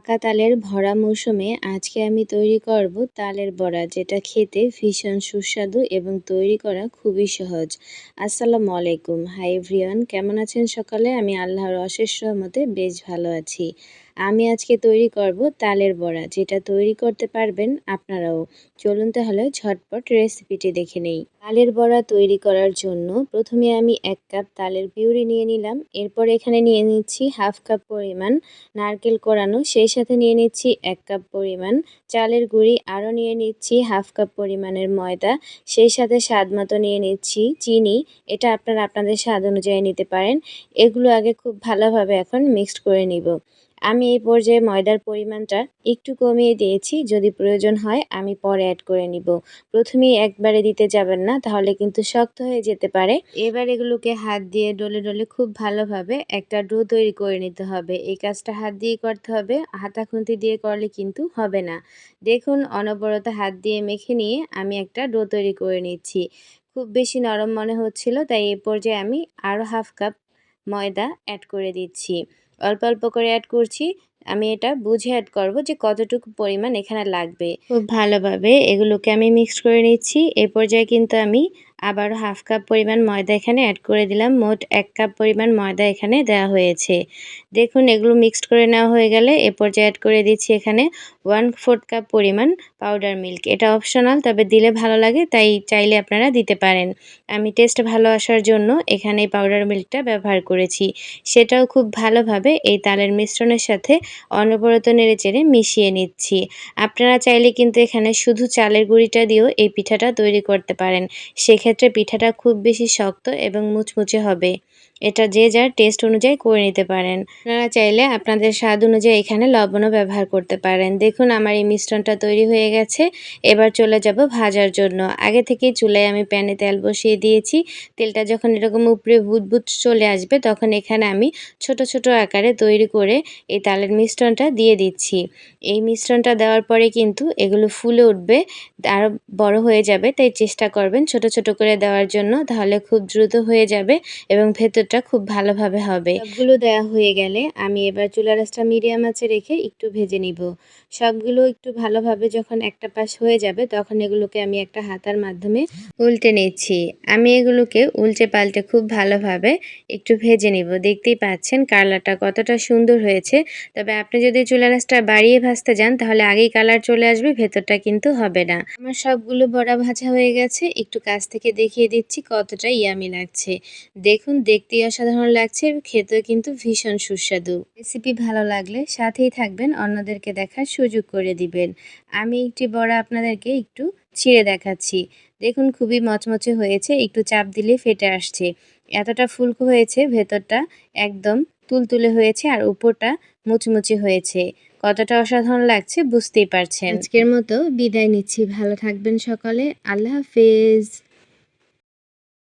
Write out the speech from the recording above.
পাকা তালের ভরা মৌসুমে আজকে আমি তৈরি করব তালের বড়া, যেটা খেতে ভীষণ সুস্বাদু এবং তৈরি করা খুবই সহজ। আসসালাম আলাইকুম। হাই এভরিওয়ান, কেমন আছেন সকালে? আমি আল্লাহর অশেষ রহমতে বেশ ভালো আছি। আমি আজকে তৈরি করব তালের বড়া, যেটা তৈরি করতে পারবেন আপনারাও। চলুন তাহলে ঝটপট রেসিপিটি দেখে নেই। তালের বড়া তৈরি করার জন্য প্রথমে আমি এক কাপ তালের পিউরি নিয়ে নিলাম। এরপর এখানে নিয়ে নিচ্ছি হাফ কাপ পরিমাণ নারকেল কোরানো, সেই সাথে নিয়ে নিচ্ছি এক কাপ পরিমাণ চালের গুঁড়ি, আরও নিয়ে নিচ্ছি হাফ কাপ পরিমাণের ময়দা, সেই সাথে স্বাদ মতো নিয়ে নিচ্ছি চিনি। এটা আপনারা আপনাদের স্বাদ অনুযায়ী নিতে পারেন। এগুলো আগে খুব ভালোভাবে এখন মিক্সড করে নিব। আমি এই পর্যায়ে ময়দার পরিমাণটা একটু কমিয়ে দিয়েছি, যদি প্রয়োজন হয় আমি পরে অ্যাড করে নিব। প্রথমেই একবারে দিতে যাবেন না, তাহলে কিন্তু শক্ত হয়ে যেতে পারে। এবার এগুলোকে হাত দিয়ে ডলে ডলে খুব ভালোভাবে একটা ডো তৈরি করে নিতে হবে। এই কাজটা হাত দিয়ে করতে হবে, হাতা খুন্তি দিয়ে করলে কিন্তু হবে না। দেখুন, অনবরত হাত দিয়ে মেখে নিয়ে আমি একটা ডো তৈরি করে নিচ্ছি। খুব বেশি নরম মনে হচ্ছিল, তাই এই পর্যায়ে আমি আরও হাফ কাপ ময়দা অ্যাড করে দিচ্ছি। অল্প অল্প করে অ্যাড করছি। আমি এটা বুঝে অ্যাড করব যে কতটুকু পরিমাণ এখানে লাগবে। খুব ভালোভাবে এগুলোকে আমি মিক্স করে নিচ্ছি। এ পর্যায়ে কিন্তু আমি আবারও হাফ কাপ পরিমাণ ময়দা এখানে অ্যাড করে দিলাম। মোট এক কাপ পরিমাণ ময়দা এখানে দেওয়া হয়েছে। দেখুন, এগুলো মিক্সড করে নেওয়া হয়ে গেলে এ পর্যায়ে অ্যাড করে দিচ্ছি এখানে ওয়ান ফোর্থ কাপ পরিমাণ পাউডার মিল্ক এটা অপশনাল তবে দিলে ভালো লাগে, তাই চাইলে আপনারা দিতে পারেন। আমি টেস্ট ভালো আসার জন্য এখানে পাউডার মিল্কটা ব্যবহার করেছি। সেটাও খুব ভালোভাবে এই তালের মিশ্রণের সাথে অনবরত নেড়ে চেড়ে মিশিয়ে নিচ্ছি। আপনারা চাইলে কিন্তু এখানে শুধু চালের গুঁড়িটা দিয়েও এই পিঠাটা তৈরি করতে পারেন। সেক্ষেত্রে পিঠাটা খুব বেশি শক্ত এবং মুচমুচে হবে। এটা যে যার টেস্ট অনুযায়ী করে নিতে পারেন। আপনারা চাইলে আপনাদের স্বাদ অনুযায়ী এখানে লবণও ব্যবহার করতে পারেন। দেখুন, আমার এই মিশ্রণটা তৈরি হয়ে গেছে। এবার চলে যাব ভাজার জন্য। আগে থেকেই চুলায় আমি প্যানে তেল বসিয়ে দিয়েছি। তেলটা যখন এরকম উপরে বুদবুদ চলে আসবে, তখন এখানে আমি ছোট ছোট আকারে তৈরি করে এই তালের মিশ্রণটা দিয়ে দিচ্ছি। এই মিশ্রণটা দেওয়ার পরে কিন্তু এগুলো ফুলে উঠবে আরও বড় হয়ে যাবে, তাই চেষ্টা করবেন ছোট ছোট করে দেওয়ার জন্য তাহলে খুব দ্রুত হয়ে যাবে এবং ভেতরটা খুব ভালোভাবে হবে। সবগুলো দেওয়া হয়ে গেলে আমি এবার চুলা রাসটা মিডিয়াম আছে রেখে একটু ভেজে নিব। সবগুলো একটু ভালোভাবে যখন একটা পাশ হয়ে যাবে তখন এগুলোকে আমি একটা হাতার মাধ্যমে উল্টে নিচ্ছি। আমি এগুলোকে উল্টে পাল্টে খুব ভালোভাবে একটু ভেজে নিব। দেখতেই পাচ্ছেন কালারটা কতটা সুন্দর হয়েছে। তবে আপনি যদি চুলা রাসটা বাড়িয়ে ভাজতে যান তাহলে আগেই কালার চলে আসবে, ভেতরটা কিন্তু হবে না। আমার সবগুলো বড়া ভাজা হয়ে গেছে। একটু কাছ থেকে দেখিয়ে দিচ্ছি কতটা ইয়ামি লাগছে। দেখুন, দেখতেই অসাধারণ লাগছে, খেতেও কিন্তু ভীষণ সুস্বাদু। রেসিপি ভালো লাগলে সাথেই থাকবেন, অন্যদেরকে দেখার সুযোগ করে দিবেন। আমি একটি বড়া আপনাদেরকে একটু ছিঁড়ে দেখাচ্ছি। দেখুন, খুবই মচমচে হয়েছে, একটু চাপ দিলে ফেটে আসছে। এতটা ফুলকো হয়েছে, ভেতরটা একদম তুলতুলে হয়েছে আর উপরটা মুচমুচে হয়েছে। কতটা অসাধারণ লাগছে বুঝতেই পারছেন। আজকের মতো বিদায় নিচ্ছি, ভালো থাকবেন সকলে, আল্লাহ হাফেজ।